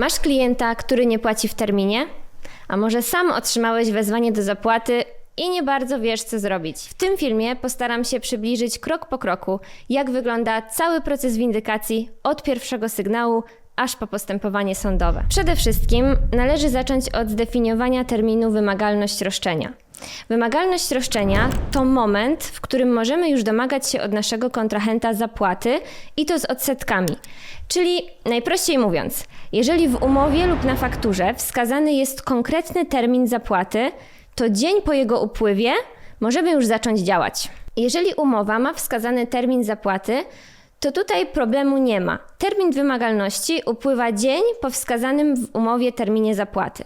Masz klienta, który nie płaci w terminie? A może sam otrzymałeś wezwanie do zapłaty i nie bardzo wiesz, co zrobić? W tym filmie postaram się przybliżyć krok po kroku, jak wygląda cały proces windykacji od pierwszego sygnału aż po postępowanie sądowe. Przede wszystkim należy zacząć od zdefiniowania terminu wymagalność roszczenia. Wymagalność roszczenia to moment, w którym możemy już domagać się od naszego kontrahenta zapłaty i to z odsetkami. Czyli najprościej mówiąc, jeżeli w umowie lub na fakturze wskazany jest konkretny termin zapłaty, to dzień po jego upływie możemy już zacząć działać. Jeżeli umowa ma wskazany termin zapłaty, to tutaj problemu nie ma. Termin wymagalności upływa dzień po wskazanym w umowie terminie zapłaty.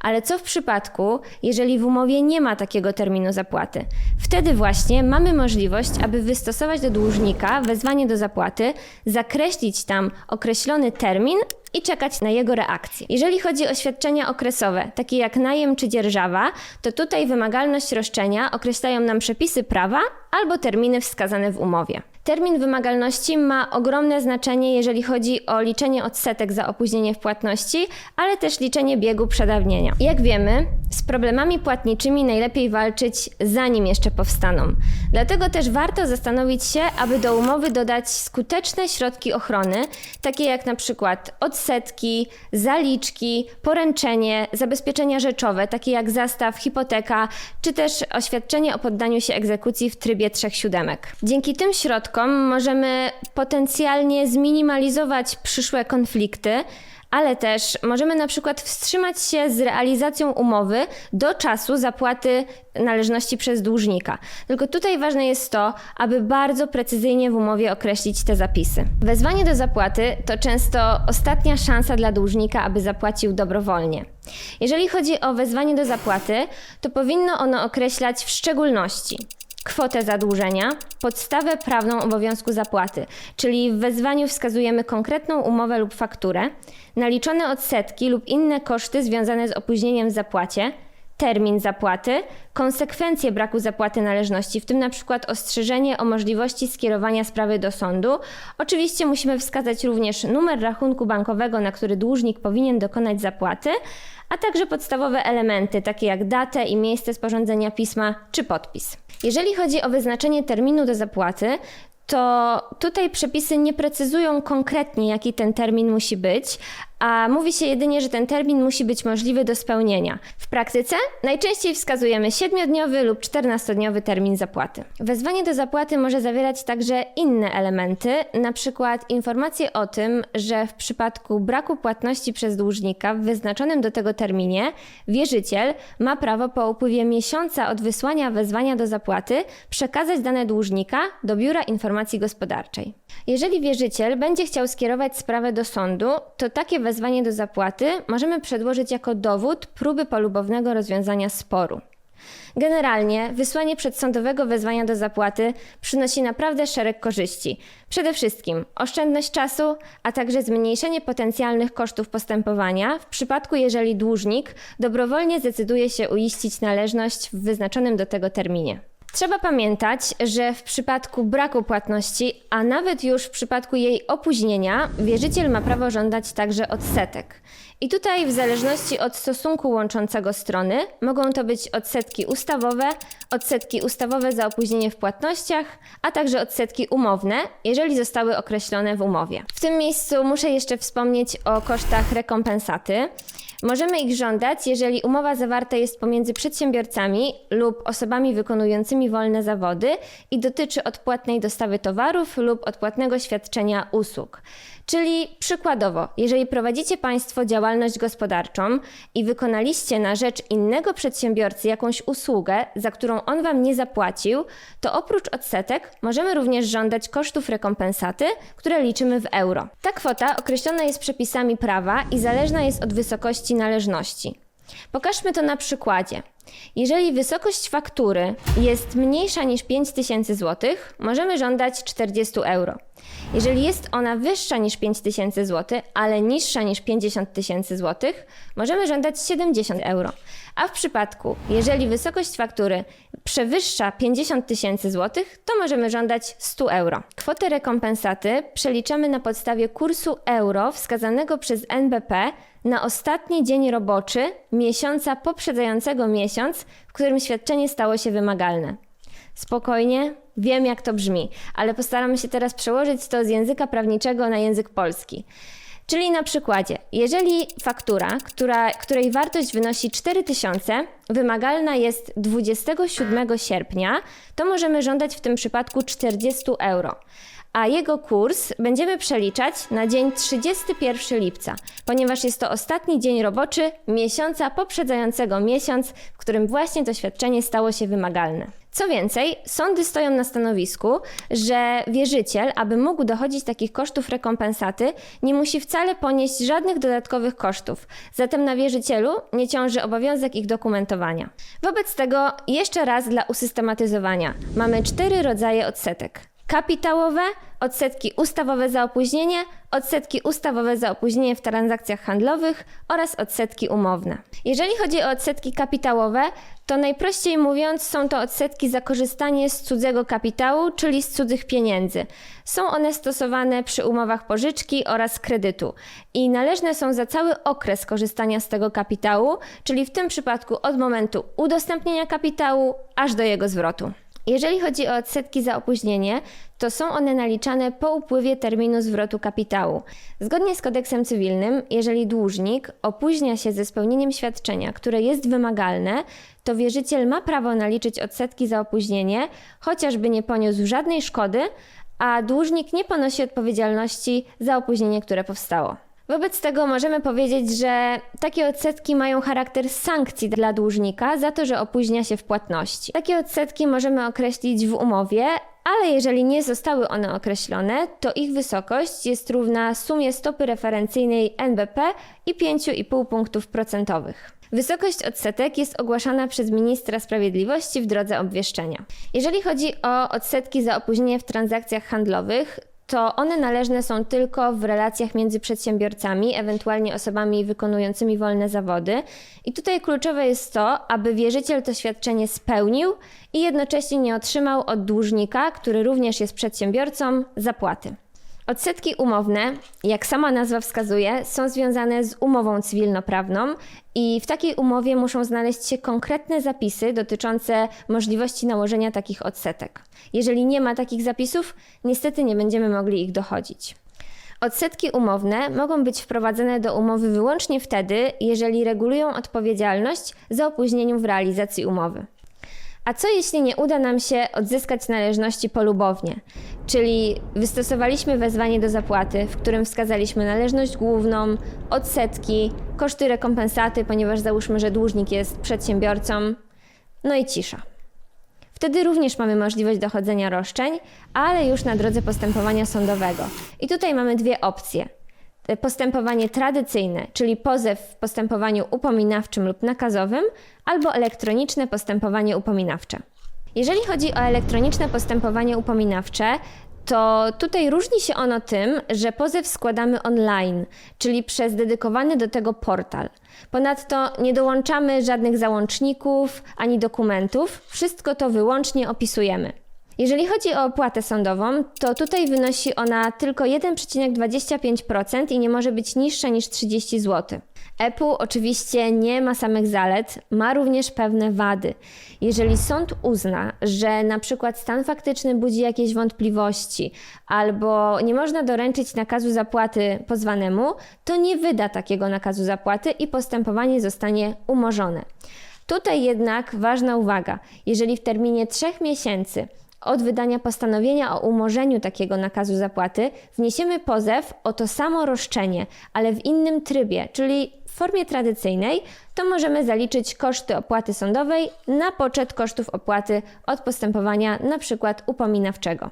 Ale co w przypadku, jeżeli w umowie nie ma takiego terminu zapłaty? Wtedy właśnie mamy możliwość, aby wystosować do dłużnika wezwanie do zapłaty, zakreślić tam określony termin i czekać na jego reakcję. Jeżeli chodzi o świadczenia okresowe, takie jak najem czy dzierżawa, to tutaj wymagalność roszczenia określają nam przepisy prawa albo terminy wskazane w umowie. Termin wymagalności ma ogromne znaczenie, jeżeli chodzi o liczenie odsetek za opóźnienie w płatności, ale też liczenie biegu przedawnienia. Jak wiemy, z problemami płatniczymi najlepiej walczyć zanim jeszcze powstaną. Dlatego też warto zastanowić się, aby do umowy dodać skuteczne środki ochrony, takie jak na przykład odsetki, zaliczki, poręczenie, zabezpieczenia rzeczowe, takie jak zastaw, hipoteka, czy też oświadczenie o poddaniu się egzekucji w trybie trzech siódemek. Dzięki tym środkom możemy potencjalnie zminimalizować przyszłe konflikty, ale też możemy na przykład wstrzymać się z realizacją umowy do czasu zapłaty należności przez dłużnika. Tylko tutaj ważne jest to, aby bardzo precyzyjnie w umowie określić te zapisy. Wezwanie do zapłaty to często ostatnia szansa dla dłużnika, aby zapłacił dobrowolnie. Jeżeli chodzi o wezwanie do zapłaty, to powinno ono określać w szczególności kwotę zadłużenia, podstawę prawną obowiązku zapłaty, czyli w wezwaniu wskazujemy konkretną umowę lub fakturę, naliczone odsetki lub inne koszty związane z opóźnieniem w zapłacie, termin zapłaty, konsekwencje braku zapłaty należności, w tym na przykład ostrzeżenie o możliwości skierowania sprawy do sądu. Oczywiście musimy wskazać również numer rachunku bankowego, na który dłużnik powinien dokonać zapłaty, a także podstawowe elementy, takie jak datę i miejsce sporządzenia pisma czy podpis. Jeżeli chodzi o wyznaczenie terminu do zapłaty, to tutaj przepisy nie precyzują konkretnie, jaki ten termin musi być, a mówi się jedynie, że ten termin musi być możliwy do spełnienia. W praktyce najczęściej wskazujemy 7-dniowy lub 14-dniowy termin zapłaty. Wezwanie do zapłaty może zawierać także inne elementy, przykład informacje o tym, że w przypadku braku płatności przez dłużnika w wyznaczonym do tego terminie wierzyciel ma prawo po upływie miesiąca od wysłania wezwania do zapłaty przekazać dane dłużnika do Biura Informacji Gospodarczej. Jeżeli wierzyciel będzie chciał skierować sprawę do sądu, to takie wezwanie do zapłaty możemy przedłożyć jako dowód próby polubownego rozwiązania sporu. Generalnie wysłanie przedsądowego wezwania do zapłaty przynosi naprawdę szereg korzyści. Przede wszystkim oszczędność czasu, a także zmniejszenie potencjalnych kosztów postępowania w przypadku, jeżeli dłużnik dobrowolnie zdecyduje się uiścić należność w wyznaczonym do tego terminie. Trzeba pamiętać, że w przypadku braku płatności, a nawet już w przypadku jej opóźnienia, wierzyciel ma prawo żądać także odsetek. I tutaj, w zależności od stosunku łączącego strony, mogą to być odsetki ustawowe, odsetki ustawowe za opóźnienie w płatnościach, a także odsetki umowne, jeżeli zostały określone w umowie. W tym miejscu muszę jeszcze wspomnieć o kosztach rekompensaty. Możemy ich żądać, jeżeli umowa zawarta jest pomiędzy przedsiębiorcami lub osobami wykonującymi wolne zawody i dotyczy odpłatnej dostawy towarów lub odpłatnego świadczenia usług. Czyli przykładowo, jeżeli prowadzicie Państwo działalność gospodarczą i wykonaliście na rzecz innego przedsiębiorcy jakąś usługę, za którą on Wam nie zapłacił, to oprócz odsetek możemy również żądać kosztów rekompensaty, które liczymy w euro. Ta kwota określona jest przepisami prawa i zależna jest od wysokości należności. Pokażmy to na przykładzie. Jeżeli wysokość faktury jest mniejsza niż 5000 zł, możemy żądać 40 euro. Jeżeli jest ona wyższa niż 5000 zł, ale niższa niż 50 tysięcy zł, możemy żądać 70 euro. A w przypadku, jeżeli wysokość faktury przewyższa 50 tysięcy zł, to możemy żądać 100 euro. Kwotę rekompensaty przeliczamy na podstawie kursu euro wskazanego przez NBP na ostatni dzień roboczy miesiąca poprzedzającego miesiąc, w którym świadczenie stało się wymagalne. Spokojnie, wiem jak to brzmi, ale postaramy się teraz przełożyć to z języka prawniczego na język polski. Czyli na przykładzie, jeżeli faktura, która, której wartość wynosi 4000, wymagalna jest 27 sierpnia, to możemy żądać w tym przypadku 40 euro. A jego kurs będziemy przeliczać na dzień 31 lipca, ponieważ jest to ostatni dzień roboczy miesiąca poprzedzającego miesiąc, w którym właśnie to świadczenie stało się wymagalne. Co więcej, sądy stoją na stanowisku, że wierzyciel, aby mógł dochodzić takich kosztów rekompensaty, nie musi wcale ponieść żadnych dodatkowych kosztów. Zatem na wierzycielu nie ciąży obowiązek ich dokumentowania. Wobec tego, jeszcze raz dla usystematyzowania, mamy cztery rodzaje odsetek. Kapitałowe, odsetki ustawowe za opóźnienie, odsetki ustawowe za opóźnienie w transakcjach handlowych oraz odsetki umowne. Jeżeli chodzi o odsetki kapitałowe, to najprościej mówiąc są to odsetki za korzystanie z cudzego kapitału, czyli z cudzych pieniędzy. Są one stosowane przy umowach pożyczki oraz kredytu i należne są za cały okres korzystania z tego kapitału, czyli w tym przypadku od momentu udostępnienia kapitału aż do jego zwrotu. Jeżeli chodzi o odsetki za opóźnienie, to są one naliczane po upływie terminu zwrotu kapitału. Zgodnie z kodeksem cywilnym, jeżeli dłużnik opóźnia się ze spełnieniem świadczenia, które jest wymagalne, to wierzyciel ma prawo naliczyć odsetki za opóźnienie, chociażby nie poniósł żadnej szkody, a dłużnik nie ponosi odpowiedzialności za opóźnienie, które powstało. Wobec tego możemy powiedzieć, że takie odsetki mają charakter sankcji dla dłużnika za to, że opóźnia się w płatności. Takie odsetki możemy określić w umowie, ale jeżeli nie zostały one określone, to ich wysokość jest równa sumie stopy referencyjnej NBP i 5,5 punktów procentowych. Wysokość odsetek jest ogłaszana przez ministra sprawiedliwości w drodze obwieszczenia. Jeżeli chodzi o odsetki za opóźnienie w transakcjach handlowych, to one należne są tylko w relacjach między przedsiębiorcami, ewentualnie osobami wykonującymi wolne zawody. I tutaj kluczowe jest to, aby wierzyciel to świadczenie spełnił i jednocześnie nie otrzymał od dłużnika, który również jest przedsiębiorcą, zapłaty. Odsetki umowne, jak sama nazwa wskazuje, są związane z umową cywilnoprawną i w takiej umowie muszą znaleźć się konkretne zapisy dotyczące możliwości nałożenia takich odsetek. Jeżeli nie ma takich zapisów, niestety nie będziemy mogli ich dochodzić. Odsetki umowne mogą być wprowadzone do umowy wyłącznie wtedy, jeżeli regulują odpowiedzialność za opóźnienie w realizacji umowy. A co jeśli nie uda nam się odzyskać należności polubownie? Czyli wystosowaliśmy wezwanie do zapłaty, w którym wskazaliśmy należność główną, odsetki, koszty rekompensaty, ponieważ załóżmy, że dłużnik jest przedsiębiorcą, no i cisza. Wtedy również mamy możliwość dochodzenia roszczeń, ale już na drodze postępowania sądowego. I tutaj mamy dwie opcje postępowanie tradycyjne, czyli pozew w postępowaniu upominawczym lub nakazowym, albo elektroniczne postępowanie upominawcze. Jeżeli chodzi o elektroniczne postępowanie upominawcze, to tutaj różni się ono tym, że pozew składamy online, czyli przez dedykowany do tego portal. Ponadto nie dołączamy żadnych załączników ani dokumentów, wszystko to wyłącznie opisujemy. Jeżeli chodzi o opłatę sądową, to tutaj wynosi ona tylko 1,25% i nie może być niższa niż 30 zł. EPU oczywiście nie ma samych zalet, ma również pewne wady. Jeżeli sąd uzna, że na przykład stan faktyczny budzi jakieś wątpliwości albo nie można doręczyć nakazu zapłaty pozwanemu, to nie wyda takiego nakazu zapłaty i postępowanie zostanie umorzone. Tutaj jednak ważna uwaga, jeżeli w terminie 3 miesięcy od wydania postanowienia o umorzeniu takiego nakazu zapłaty wniesiemy pozew o to samo roszczenie, ale w innym trybie, czyli w formie tradycyjnej, to możemy zaliczyć koszty opłaty sądowej na poczet kosztów opłaty od postępowania np. upominawczego.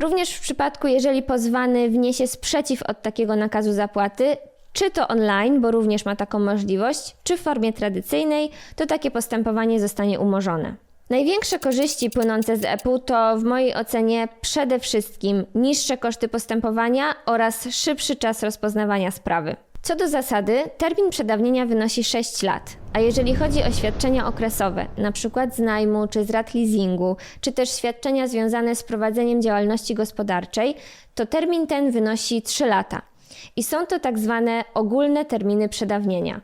Również w przypadku, jeżeli pozwany wniesie sprzeciw od takiego nakazu zapłaty, czy to online, bo również ma taką możliwość, czy w formie tradycyjnej, to takie postępowanie zostanie umorzone. Największe korzyści płynące z EPU to w mojej ocenie przede wszystkim niższe koszty postępowania oraz szybszy czas rozpoznawania sprawy. Co do zasady, termin przedawnienia wynosi 6 lat, a jeżeli chodzi o świadczenia okresowe, np. z najmu czy z rat leasingu, czy też świadczenia związane z prowadzeniem działalności gospodarczej, to termin ten wynosi 3 lata. I są to tak zwane ogólne terminy przedawnienia.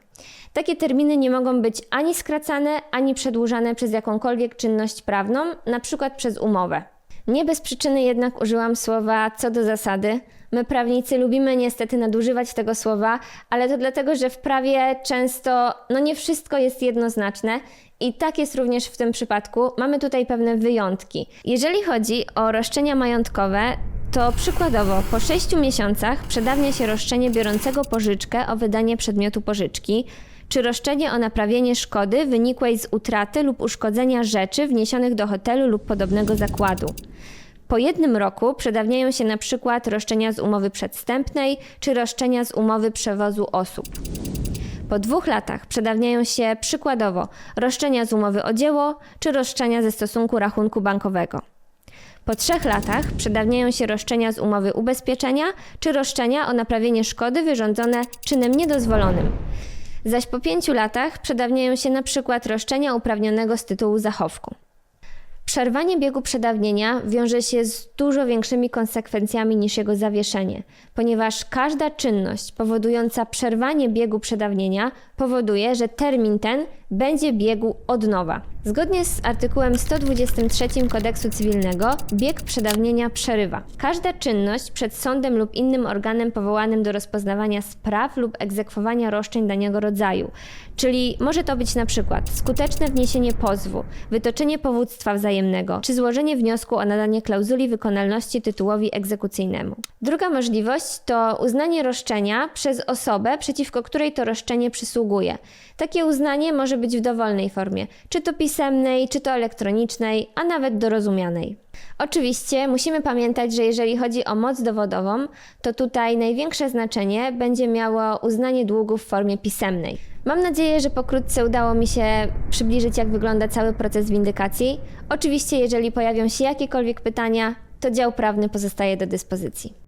Takie terminy nie mogą być ani skracane, ani przedłużane przez jakąkolwiek czynność prawną, na przykład przez umowę. Nie bez przyczyny jednak użyłam słowa co do zasady. My prawnicy lubimy niestety nadużywać tego słowa, ale to dlatego, że w prawie często no nie wszystko jest jednoznaczne i tak jest również w tym przypadku. Mamy tutaj pewne wyjątki. Jeżeli chodzi o roszczenia majątkowe, to przykładowo po 6 miesiącach przedawnia się roszczenie biorącego pożyczkę o wydanie przedmiotu pożyczki, czy roszczenie o naprawienie szkody wynikłej z utraty lub uszkodzenia rzeczy wniesionych do hotelu lub podobnego zakładu. Po jednym roku przedawniają się na przykład roszczenia z umowy przedstępnej czy roszczenia z umowy przewozu osób. Po dwóch latach przedawniają się przykładowo roszczenia z umowy o dzieło czy roszczenia ze stosunku rachunku bankowego. Po trzech latach przedawniają się roszczenia z umowy ubezpieczenia czy roszczenia o naprawienie szkody wyrządzone czynem niedozwolonym. Zaś po pięciu latach przedawniają się na przykład roszczenia uprawnionego z tytułu zachowku. Przerwanie biegu przedawnienia wiąże się z dużo większymi konsekwencjami niż jego zawieszenie, ponieważ każda czynność powodująca przerwanie biegu przedawnienia powoduje, że termin ten będzie biegł od nowa. Zgodnie z artykułem 123 Kodeksu Cywilnego bieg przedawnienia przerywa. Każda czynność przed sądem lub innym organem powołanym do rozpoznawania spraw lub egzekwowania roszczeń danego rodzaju. Czyli może to być na przykład skuteczne wniesienie pozwu, wytoczenie powództwa wzajemnego, czy złożenie wniosku o nadanie klauzuli wykonalności tytułowi egzekucyjnemu. Druga możliwość to uznanie roszczenia przez osobę, przeciwko której to roszczenie przysługuje. Takie uznanie może być w dowolnej formie, czy to pisemnej, czy to elektronicznej, a nawet dorozumianej. Oczywiście musimy pamiętać, że jeżeli chodzi o moc dowodową, to tutaj największe znaczenie będzie miało uznanie długu w formie pisemnej. Mam nadzieję, że pokrótce udało mi się przybliżyć, jak wygląda cały proces windykacji. Oczywiście, jeżeli pojawią się jakiekolwiek pytania, to dział prawny pozostaje do dyspozycji.